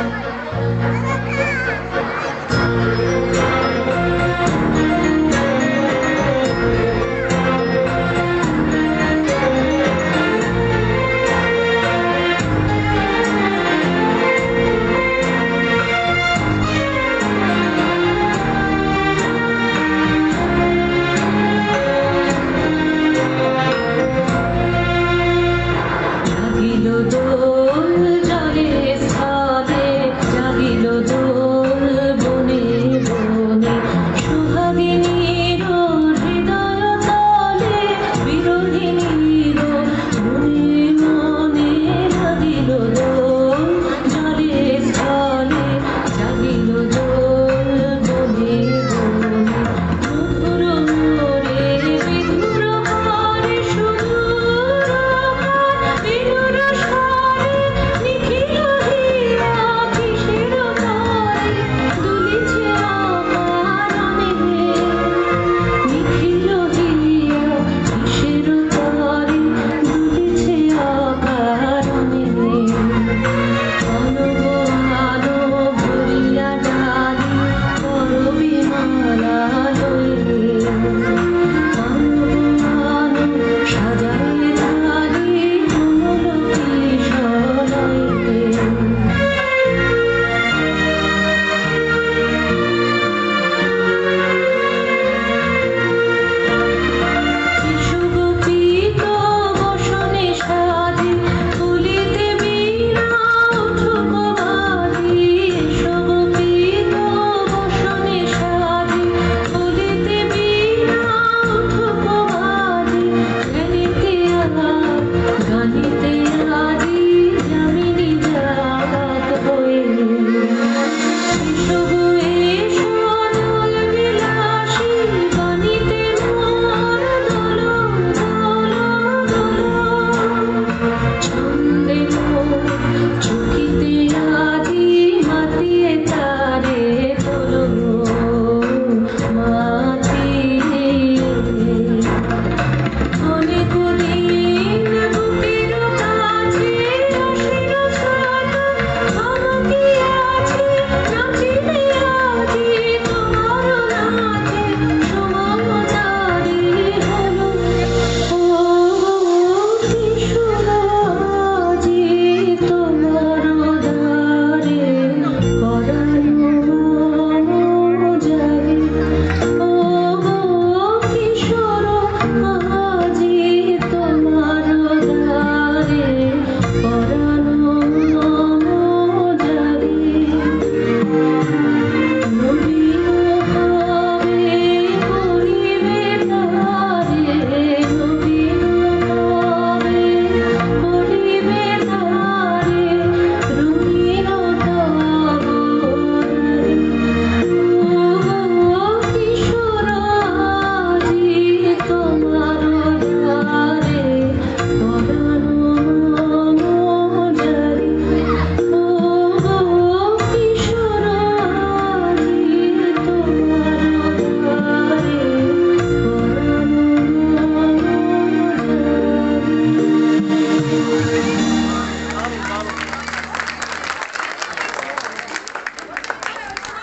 Thank you. everything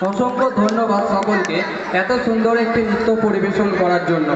অসংখ্য ধন্যবাদ সকলকে এত সুন্দর একটি নৃত্য পরিবেশন করার জন্য।